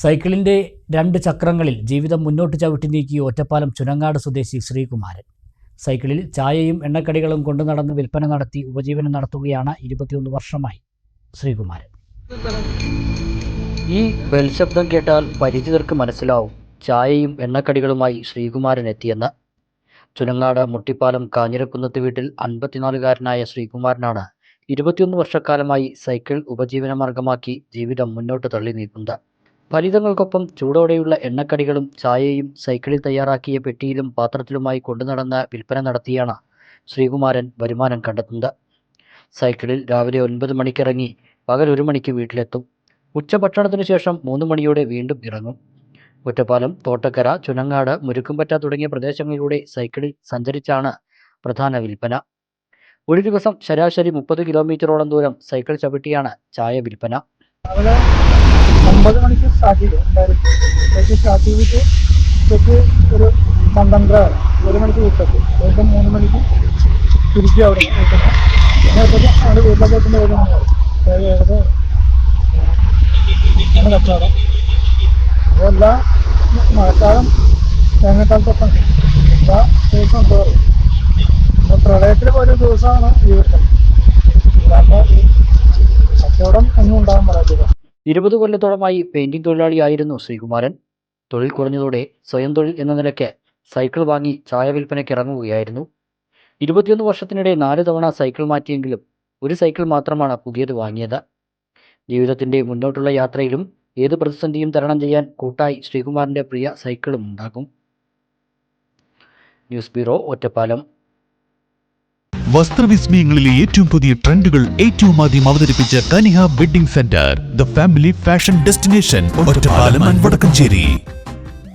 സൈക്കിളിന്റെ രണ്ട് ചക്രങ്ങളിൽ ജീവിതം മുന്നോട്ട് ചവിട്ടി നീക്കി ഒറ്റപ്പാലം ചുനങ്ങാട് സ്വദേശി ശ്രീകുമാരൻ. സൈക്കിളിൽ ചായയും എണ്ണക്കടികളും കൊണ്ടു നടന്ന് വിൽപ്പന നടത്തി ഉപജീവനം നടത്തുകയാണ് ഇരുപത്തിയൊന്ന് വർഷമായി ശ്രീകുമാരൻ. ഈ ബൽശബ്ദം കേട്ടാൽ പരിചിതർക്ക് മനസ്സിലാവും ചായയും എണ്ണക്കടികളുമായി ശ്രീകുമാരൻ എത്തിയെന്ന്. ചുനങ്ങാട് മുട്ടിപ്പാലം കാഞ്ഞിരക്കുന്നത്ത് വീട്ടിൽ അൻപത്തിനാലുകാരനായ ശ്രീകുമാരനാണ് ഇരുപത്തിയൊന്ന് വർഷക്കാലമായി സൈക്കിൾ ഉപജീവന മാർഗമാക്കി ജീവിതം മുന്നോട്ട് തള്ളി നീക്കുന്നത് ഫലിതങ്ങൾക്കൊപ്പം ചൂടോടെയുള്ള എണ്ണക്കടികളും ചായയും സൈക്കിളിൽ തയ്യാറാക്കിയ പെട്ടിയിലും പാത്രത്തിലുമായി കൊണ്ടുനടന്ന് വിൽപ്പന നടത്തിയാണ് ശ്രീകുമാരൻ വരുമാനം കണ്ടെത്തുന്നത്. സൈക്കിളിൽ രാവിലെ ഒൻപത് മണിക്കിറങ്ങി പകൽ ഒരു മണിക്ക് വീട്ടിലെത്തും. ഉച്ചഭക്ഷണത്തിന് ശേഷം മൂന്ന് മണിയോടെ വീണ്ടും ഇറങ്ങും. ഒറ്റപ്പാലം തോട്ടക്കര ചുനങ്ങാട് മുരുക്കുംപറ്റ തുടങ്ങിയ പ്രദേശങ്ങളിലൂടെ സൈക്കിളിൽ സഞ്ചരിച്ചാണ് പ്രധാന വിൽപ്പന. ഒരു ദിവസം ശരാശരി മുപ്പത് കിലോമീറ്ററോളം ദൂരം സൈക്കിൾ ചവിട്ടിയാണ് ചായ വിൽപ്പന. ഒമ്പത് മണിക്ക് സ്റ്റാർട്ട് ചെയ്തു. ഉച്ചയ്ക്ക് സ്റ്റാർട്ട് ചെയ്തിട്ട് ഉച്ചയ്ക്ക് ഒരു പന്ത്രണ്ടര വരെ ഒരു മണിക്ക് വീട്ടിലെത്തി. ഏകദേശം മൂന്ന് മണിക്ക് തിരിച്ചു അവിടെ പിന്നെ ഉച്ചയ്ക്ക് അവിടെ വീട്ടിലൊക്കെ എത്തുമ്പോൾ ഏഴ് മണിയാവും ഏഴ് ഏഴര കച്ചവടം അപ്പോൾ എല്ലാ മഴക്കാലം വേനൽക്കാലത്തൊക്കെ എല്ലാ ദിവസവും എന്താ പറയുക പ്രളയത്തിൽ ഒരു ദിവസമാണ് ഈ വീട്ടിൽ അപ്പോൾ കച്ചവടം ഒന്നും ഉണ്ടാകാൻ പാടില്ല. ഇരുപത് കൊല്ലത്തോളമായി പെയിന്റിംഗ് തൊഴിലാളിയായിരുന്നു ശ്രീകുമാരൻ. തൊഴിൽ കുറഞ്ഞതോടെ സ്വയം തൊഴിൽ എന്ന നിലയ്ക്ക് സൈക്കിൾ വാങ്ങി ചായ വിൽപ്പനയ്ക്ക് ഇറങ്ങുകയായിരുന്നു. ഇരുപത്തിയൊന്ന് വർഷത്തിനിടെ നാല് തവണ സൈക്കിൾ മാറ്റിയെങ്കിലും ഒരു സൈക്കിൾ മാത്രമാണ് പുതിയത് വാങ്ങിയത്. ജീവിതത്തിന്റെ മുന്നോട്ടുള്ള യാത്രയിലും ഏത് പ്രതിസന്ധിയും തരണം ചെയ്യാൻ കൂട്ടായി ശ്രീകുമാറിന്റെ പ്രിയ സൈക്കിളും ഉണ്ടാകും. News bureau Ottapalam. വസ്ത്രവിസ്മയങ്ങളിലെ ഏറ്റവും പുതിയ ട്രെൻഡുകൾ ഏറ്റവും ആദ്യം അവതരിപ്പിച്ച Kaniha wedding centre the family fashion destination Vadakkanchery.